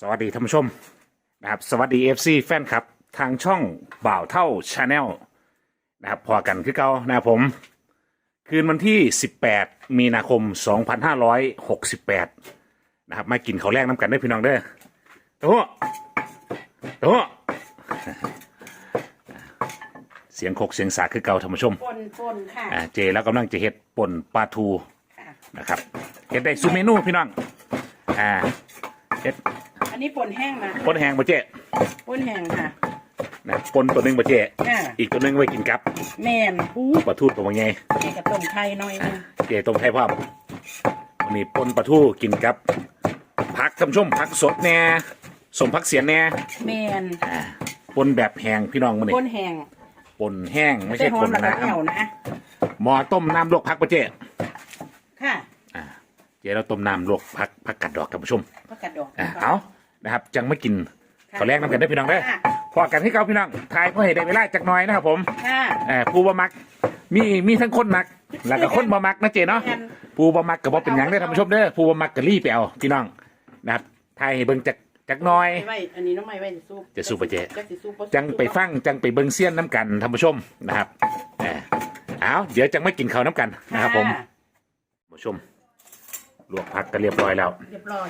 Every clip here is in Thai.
สวัสดีท่านผู้ชมนะครับสวัสดี FC แฟนครับ ทางช่องบ่าวเท่าชาแนลนะครับพอกันคือเก่านะครับผม คืนวันที่ 18 มีนาคม 2568 นะครับ มากินข้าวแรกน้ำกันได้อพี่น้องเด้อโตัวโตัวเสียงโคกเสียงสากคือเก่าท่านผู้ชมปนปนค่ะ อ่าเจแล้วกำลังจะเฮ็ดป่นปลาทูค่ะนะครับเฮ็ดได้ซุเมนูพี่น้องอ่าเฮ็ด อันนี้ปนแห้งนะป่นแห้งบ่เจปนแห้งค่ะ นะปนตัวหนึ่งบ่เจค่ะอีกตัวหนึ่งไว้กินกับแมนอู้ปลาทูตัวใหญ่เกี่ยวกับต้มไข่หน่อยนึงเจต้มไทยพร้อมวันนี้ปนปลาทูกินกับผักท่านผู้ชมผักสดแหน่สมผักเสียนแหน่แมนอ่าปนแบบแห้งพี่น้องมื้อนี้ปนแห้งปนแห้งไม่ใช่หอปมนแล้วก็น้เหนียวนะำหม้อต้มน้ำลวกผักบ่เจค่ะอ่าเจเราต้มน้ำลวกผักผักกัดดอกท่านผู้ชมผักกาดดอกอ่าเอา นะครับ จังไม่กินค่ะข้าวแรกน้ำกันได้อพี่น้องได้อค่ะ พอกันให้เขาพี่น้องทายเพื่อให้ได้เวลาจักหน่อยนะครับผมค่ะ เอ่อผู้บ่มัก มีมีทั้งคนมัก แล้วก็คนบ่มักนะเจเนาะแม่นผู้บ่มักก็บ่เป็นหยังได้อท่านผู้ชมเด้อผู้บ่มักก็รีบไปเอาพี่น้องนะครับทายให้เบิ่งจักจักหน่อย ไม่ไว้อันนี้น้องไม่ไว้จะซุปจะซุปปะเจ๊ จะสิซุปบ่ซุปจังไปฟังจังไปเบิ่งเสี้ยนน้ำกันท่านผู้ชมนะครับเออเอาเดี๋ยวจังไม่กินข้าวน้ำกันนะครับผมค่ะท่านผู้ชมลวกผักก็เรียบร้อยแล้ว เรียบร้อย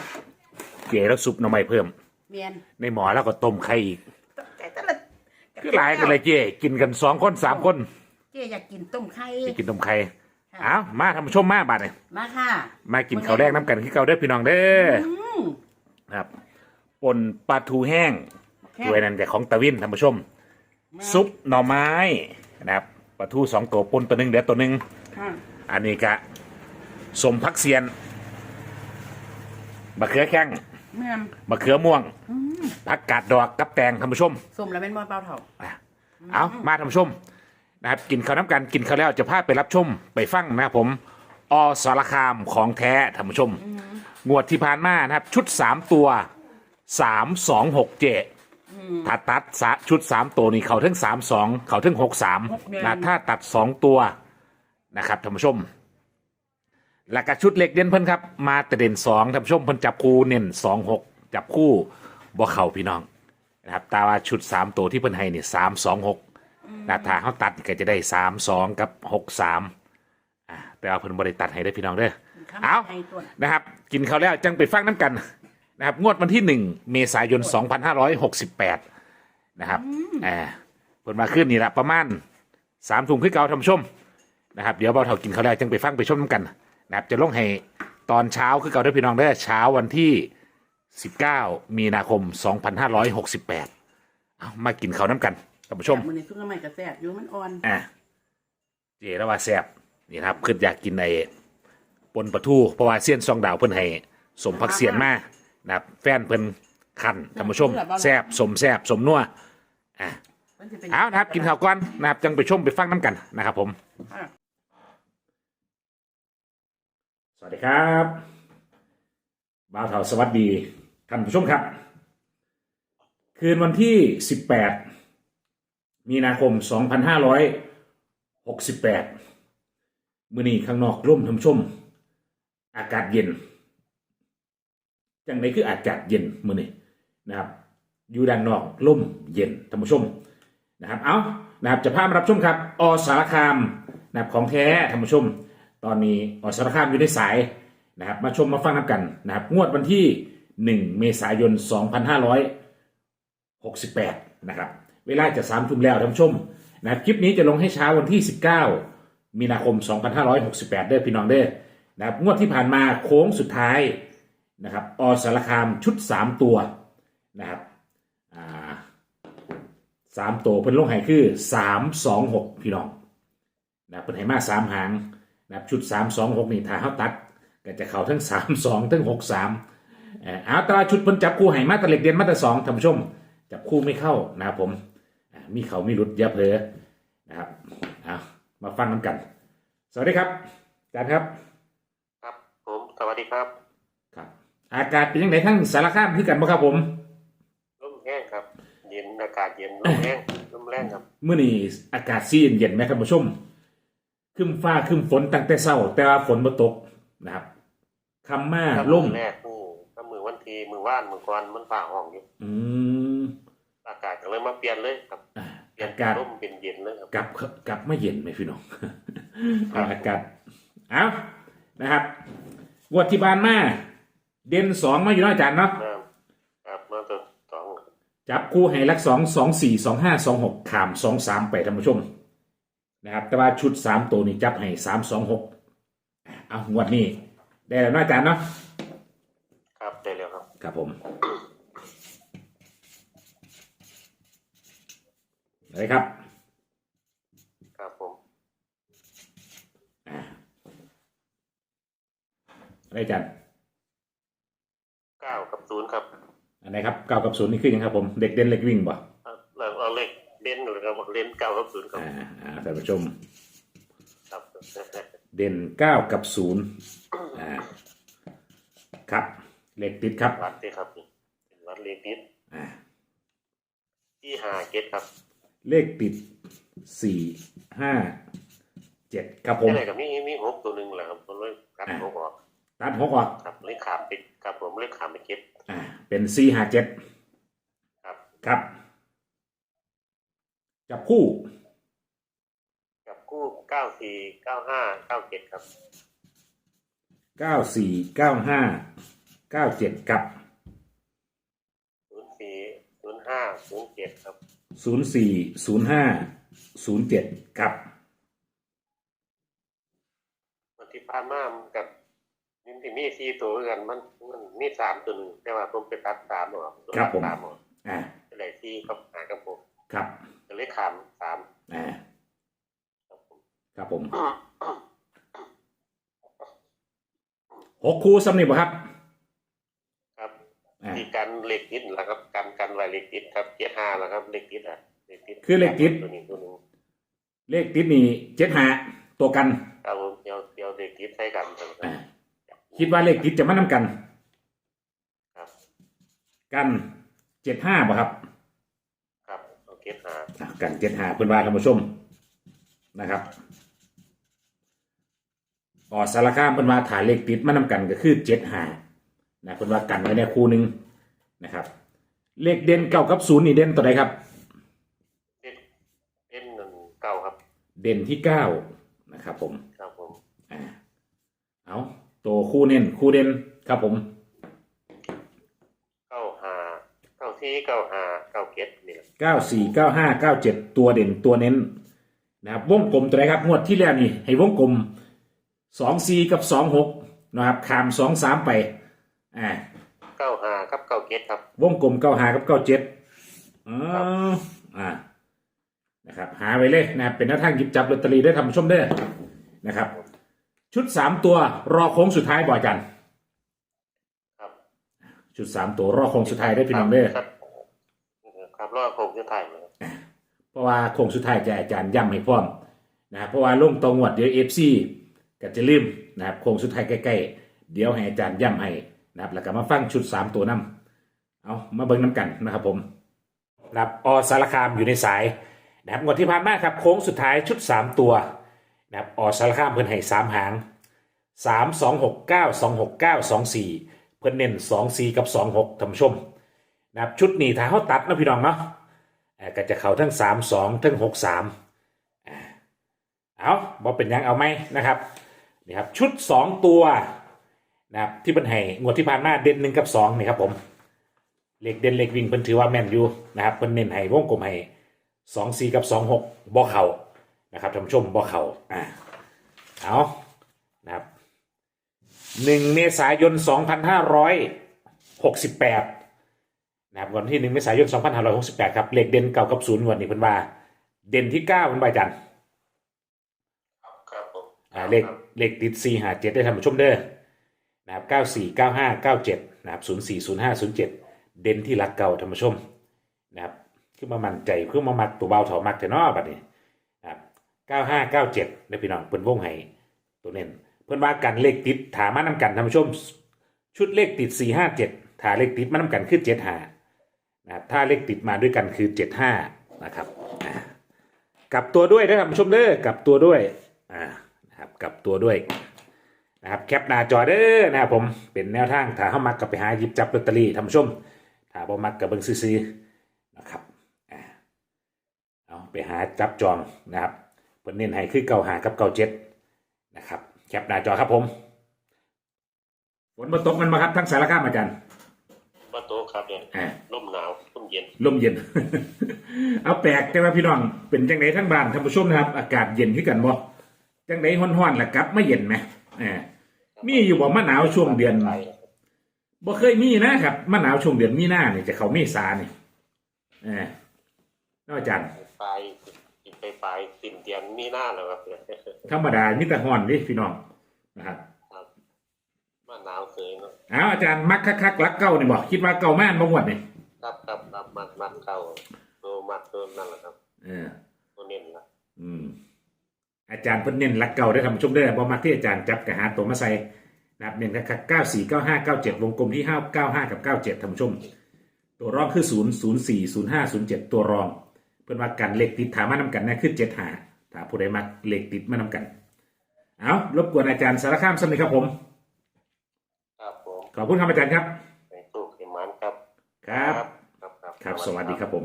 เจแล้วซุปหน่อไม้เพิ่ม เมียนในหมอแล้วก็ต้มไข่อีก แต่แต่ละคือหลายกันเลยเจกินกันสองคนสามคนเจ๊อยากกินต้มไข่ ไปกินต้มไข่ค่ะ เอามาท่านผู้ชมมาบัดเนี่ยมาค่ะมากินข้าวแรกน้ำกันที่เก่าเด้อพี่น้องเด้ออืมครับปนปลาทูแห้งแห้งด้วยนั่นแต่ของตะวินท่านผู้ชม ซุปหน่อไม้นะครับปลาทูสองตัวปนตัวหนึ่งเดี๋ยวตัวหนึ่ง ค่ะอันนี้กะสมพักเซียนมะเขือแข้ง แม่นมะเขือม่วงผักกาดดอกกับแตงท่านผู้ชมส้มแล้วเป็นมอเปล่าเถ่าอะเอามาท่านผู้ชมนะครับกินข้าวน้ำกันกินข้าวแล้วจะพาไปรับชมไปฟังนะครับผมอสารคามของแท้ท่านผู้ชม งวดที่ผ่านมานะครับ ชุดสามตัวสามสองหกเจถ้าตัดสะชุดสามตัวนี่เขาทั้งสามสองเขาทั้งหกสามนะถ้าตัดสองตัวนะครับท่านผู้ชม แล้วก็ชุดเล็กเด่นเพิ่นครับ มาแต่เด่นสองท่านผู้ชมเพิ่นจับคู่เน้นสองหกจับคู่บ่เข่าพี่น้องนะครับแต่ว่าชุดสามตัวที่เพิ่นให้เนี่ยสามสองหกนะถ้าเขาตัดก็จะได้สามสองกับหกสามอ่าแต่ว่าเพิ่นบ่ได้ตัดให้ได้อพี่น้องเด้อเอาให้ตัวนะครับ กินเขาวแล้วจังไปฟังน้ำกันนะครับงวดวันที่หนึ่งเมษายน2568นะครับอ่าผลมาขึ้นนี่แหละประมาณสามถุงขึ้นเก่าทำชมนะครับ เดี๋ยวเบาเท่ากินเขาวแล้วจังไปฟังไปชมน้ำกัน นะครับจะลงให้ตอนเช้าคือเก่าเด้อพี่น้องเด้อเช้าวันที่ 19 มีนาคม 2568 เอามากินเขาวน้ำกันท่านผู้ชมมือในซุปน้ำมันกระแสบอยู่มันอ่อนอะเจแล้วว่าแซ่บนี่นะครับคืออยากกินในปนปลาทูเพราะว่าเสี้ยนซองดาวเพิ่นให้สมพักเสียนมานะครับแฟนเพิ่นคันท่านผู้ชมแซ่บสมแซ่บสมนัวอะมันจะเป็นเอานะครับกินข้าวก่อนนะครับจังไปชมไปฟังน้ำกันนะครับผมค่ะ สวัสดีครับบ่าวเถาสวัสดีท่านผู้ชมครับ คืนวันที่ 18 มีนาคม 2568 มื้อนี้ข้างนอกร่มท่านผู้ชม อากาศเย็น จังไดคืออากาศเย็นมื้อนี้นะครับ อยู่ด้านนอกร่มเย็นท่านผู้ชมนะครับ เอานะครับจะพามารับชมครับ อสารคามนะครับของแท้ท่านผู้ชม ตอนนี้อสารคามอยู่ในสายนะครับมาชมมาฟังน้ำกันนะครับ งวดวันที่ 1 เมษายน 2568 นะครับ เวลาจะสามทุ่มแล้วท่านผู้ชมนะครับคลิปนี้จะลงให้เช้าวันที่ 19 มีนาคม 2568เด้อพี่น้องเด้อนะครับงวดที่ผ่านมาโค้งสุดท้ายนะครับอสารคามชุด 3 ตัวนะครับสามตัวเพิ่นลงให้คือ 326 พี่น้องนะเป็นไหมาสามหาง นะครับชุดสามสองหกนี่ถ้าเขาตัด ก็จะเข้าทั้งสามสองทั้งหกสามเอ่อเอาแตราชุดเพิ่นจับคู่ให้มาแตะเล็กเด่นมาแต่สองท่านผู้ชม จับคู่ไม่เข้านะครับผมอ่ามีเขามีหลุดอย่าเผลอนะครับเอามาฟังน้ำกัน สวัสดีครับอาจารย์ครับ ครับผมสวัสดีครับครับ อากาศเป็นยังไงทั้งสารคามคือกันบ่ครับผมร่มแห้งครับ เย็นอากาศเย็นร่มแห้งร่มแรงครับเมื่อนี้อากาศซีเย็นๆไหมท่านผู้ชม ครึ้มฟ้าครึ้มฝนตั้งแต่เช้า แต่ว่าฝนบ่ตกนะครับคำมาถ้าล่มอแรกนี่ถ้ามือวันที่มือว่านมือก่อนมันฝ่าห้องอยู่อืมอากาศก็เลยมาเปลี่ยนเลยครับอ่าเปลี่ยนอากาศร่มเป็นเย็นเลยครับกลับกลับไม่เย็นไหมพี่น้องเอาอากาศเอานะครับงวดที่บานมาเด่นสองมาอยู่เนาะอาจารย์เนาะครับครับมาตัวสองจับคู่ให้ลักสองสองสี่สองห้าสองหกขามสองสามไปท่านผู้ชม นะครับ แต่ว่าชุดสามตัวนี้จับให้สามสองหกเอางวดนี้ ได้แล้วเนาะอาจารย์เนาะครับได้แล้วครับ ครับผมอะไรครับ ครับผมอ่าอะไรอาจารย์เก้ากับศูนย์ครับ อันไหนครับเก้ากับศูนย์นี่คือยังครับผม เด็กเด่นเล็กวิ่งบ่ เราเอาเลขเล่น เลยครับเล่นเก้ากับศูนย์ครับอ่าอ่าท่านผู้ชม ครับเด่นเก้ากับศูนย์อ่าครับเลขติดครับวัดด้วยครับเป็นวัดเลขติดอ่าที่หาเก็ตครับเลขติดสี่ห้าเจ็ดครับผมที่ไหนกับมีมีหกตัวหนึ่งแหละครับผมเลยกัดหกออกตัดหกออกครับเลขขามไปครับผมเลขขามไปเก็ตอ่าเป็นสี่ห้าเจ็ดครับครับ จับคู่กับคู่เก้าสี่เก้าห้าเก้าเจ็ดครับเก้าสี่เก้าห้าเก้าเจ็ดกับศูนย์สี่ศูนย์ห้าศูนย์เจ็ดครับศูนย์สี่ศูนย์ห้าศูนย์เจ็ดกับวันที่ผ่านมามันกับมินที่มีสี่ตัวด้วยกันมันมันมีสามตัวหนึ่งแต่ว่าผมไปตัดสามออกตัวครับผมสามออกอ่า ก็เลยสี่กับหากับผม ครับก็ เลยขามสามอ่าครับผมครับผมหกคู่สำเนียบครับ ครับอ่าที่กันเหล็กติดแล้วครับกันกันไว้เหล็กติดครับเจ็ดห้าแล้วครับเหล็กติดอะเหล็กติดคือเหล็กติดตัวนี้ตัวหนึงเลขติดนี่เจ็ดหาตัวกันครับผมเดียวเดียวเหล็กติดใช้กันครับอ่าคิดว่าเลขติดจะมานำกัน ครับ กันเจ็ดห้าป่ะครับครับ เอาเก็บหาอะกันเจ็ดหาเพื่อนว่าท่านผู้ชมนะครับออสารคามเพื่อนว่าถ่ายเลขติดมานำกันก็คือเจ็ดหานะเพื่อนว่ากันไว้ในคู่หนึ่งนะครับ เลขเด่นเก้ากับศูนย์นี่เด่นตัวใดครับเล่นเล่นหนึ่งเก้าครับ เด่นที่เก้านะครับผม ครับผม อ่า เอาตัวคู่เน้นคู่เด่นครับผม เก้าหา เก้าที่เก้าหาเก้าเก็บนี่แหละเก้าสี่เก้าห้าเก้าเจ็ดตัวเด่นตัวเน้นนะครับวงกลมตัวไหนครับงวดที่แล้วนี่ให้วงกลมสองสี่กับสองหกนะครับขามสองสามไปอ่าเก้าหากับเก้าเก็บครับ วงกลมเก้าหากับเก้าเจ็ดอ๋ออ่านะครับหาไว้เลยนะครับเป็นหน้าทางหยิบจับลอตเตอรี่ได้ทำชมได้อนะครับ ชุดสามตัวรอโค้งสุดท้ายบ่อยจัน ครับ ชุดสามตัวรอโค้งสุดท้ายได้อพี่น้องเด้อครับ ครับรอดโคงจะถ่ายเลยครับเพราะว่าโค้งสุดท้ายจะอาจารย์ย้ำให้พร้อมนะครับเพราะว่าลงตรงงวดเดี๋ยวเอฟซีก็จะลืมนะครับโค้งสุดท้ายใกล้ๆเดี๋ยวให้อาจารย์ย้ำให้นะครับแล้วก็มาฟังชุดสามตัวนํเอามาเบิ่งน้ำกันนะครับผมนะครับอสารคามอยู่ในสายนะครับงวดที่ผ่านมาครับโค้งสุดท้ายชุดสามตัวนะครับอสารคามเพิ่นให้สามหางสามสองหกเก้าสองหกเก้าสองสี่เพิ่นเน้นสองสี่กับสองหกท่านผู้ชม นะครับชุดนี้ถ้าเขาตัดนะพี่น้องเนาะอ่าก็จะเข้าทั้งสามสองทั้งหกสามเอาบอเป็นยังเอาไหมนะครับนี่ครับชุดสองตัวนะครับที่เป็นให้งวดที่ผ่านมาเด่นหนึ่งกับสองนี่ครับผมเลขเด่นเลขวิ่งเพิ่นถือว่าแม่นอยู่นะครับเพิ่นเน้นให้วงกลมให้สองสี่กับสองหกบ่เข่านะครับท่านผู้ชมบ่เข่าอ่าเอานะครับหนึ่งเมษายนสองพันห้าร้อยหกสิบแปด นะครับวันที่หนึ่งเมษายน2568ครับเลขเด่นเก่ากับศูนย์วันนี้เพิ่นว่า เด่นที่9เพิ่นใบจันทร์ครับผมอ่าเลขเลขติด4 5 7ได้ท่านผู้ชมเด้อนะครับ94 95 97นะครับ04 05 07เด่นที่หลักเก่าท่านผู้ชมนะครับคือมามั่นใจคือมามักตัวเบาเถามักแต่นอบัดนี้นะครับ95 97เด้อพี่น้องเพิ่นวงให้ตัวเน้นเพิ่นว่ากันเลขติดถามมานำกันท่านผู้ชม ชุดเลขติด4 5 7ถ้าเลขติดมานำกันคือ7 5นะค รับถ้าเลขติดมาด้วยกันคือ75นะครับกลับตัวด้วยนะครับชมเด้อกลับตัวด้วยอ่านะครับกลับตัวด้วยนะครับแคปหน้าจอเด้อนะครับผมเป็นแนวทางถ้าเข้ามักกับไปหาหยิบจับลอตเตอรี่ท่านผู้ชมถ้าบ่มักกับเบิ่งซื้อๆนะครับเอาไปหาจับจองนะครับเพิ่นเน้นให้คือเก่าหากับเก่าเจ็ดนะครับแคปหน้าจอครับผมฝนมาตกมันมาครับทั้งสารคามอาจารย์ ประตูครับเนี่ย อ่า ร่มหนาวร่มเย็น ลมเย็น เอาแปลกแต่ว่าพี่น้องเป็นจังไดทั้งบ้านท่านผู้ชมนะครับ อากาศเย็นขึ้นกันบ่จังไดฮ้อนๆล่ะกลับมาเย็นไหมอ่ามีอยู่บ่มะหนาวช่วงเดือนไปบ่เคยมีนะครับมะหนาวช่วงเดือนมีนาเนี่ยจะเข้าเมษาเนี่ยเออเนาะอาจารย์ปลายไปปลายสิ้นเดือนมีหน้าแล้วครับธรรมดามีแต่ฮ้อนดิพี่น้องนะครับครับมาหนาวเคยเนาะเอาอาจารย์มักคักๆรักเก่านี่บ่คิดว่าเก่ามากบ่หมดนี่ ครับครับครับมัดมัดเก่าตัวมัดตัวนั่นแหละครับเออตัวเน้นละอืม อาจารย์เพิ่นเน้นรักเก่าได้อท่านผู้ชมเด้อบ่มักที่อาจารย์จับกะหาตัวมาใส่นะครับเน้นคักๆ94 95 97วงกลมที่5 95กับ97ท่านผู้ชม ตัวรองคือ0 04 05 07ตัวรอง เพิ่นว่ากันเลขติดถามมานำกันนะคือ7หาถ้าผู้ใดมักเลขติดมานำกัน เอารบกวนอาจารย์สารคามสักหน่อยครับผม ครับผมขอบคุณครับอาจารย์ครับในตู้เขมันครับ ครับครับ ครับครับ สวัสดีครับผม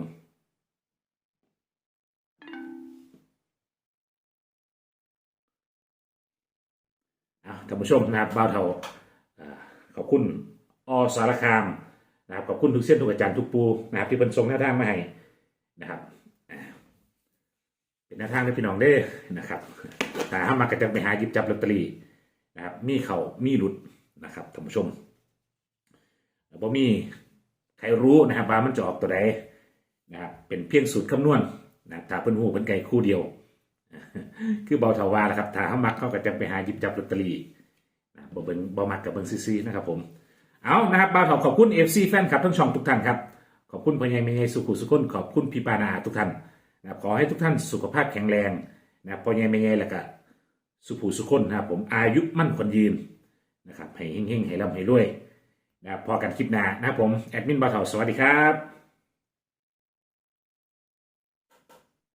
อะท่านผู้ชมนะครับบ้าวเทาอ่าขอบคุณอสารคามนะครับขอบคุณทุกเส้นทุกอาจารย์ทุกปูนะครับ ที่เป็นทรงแนวทางมาให้นะครับอ่าเป็นแนวทางให้พี่น้องเด้อนะครับถ้าห้ามมากระจังไปหาหยิบจับลอตเตอรี่นะครับมีเขามีหลุดนะครับท่านผู้ชมบ่มี ใครรู้นะครับว่ามันจะออกตัวใดนะครับเป็นเพียงสูตรคำนวณนะถ้าเพิ่นหูเพิ่นไก่คู่เดียว คือเบาเทาวาแหละครับถ้าเขามักเขาก็จะไปหาหยิบจับลอตเตอรี่นะบ่เบิ่งบ่มักกับเบิ่งซีๆนะครับผมเอานะครับเบาเทาขอบคุณ FC แฟนคลับทั้งช่องทุกท่านครับขอบคุณพญายเมยสุขุสุขนขอบคุณพี่ปานาทุกท่านนะขอให้ทุกท่านสุขภาพแข็งแรงนะครับพญายเมยแล้วก็สุขุสุขนนะครับผมอายุมั่นขวัญยืนนะครับให้เฮงๆให้ร่ำให้รวย นะครับพอกันคลิปหน้านะครับผม แอดมินบาเทาสวัสดีครับ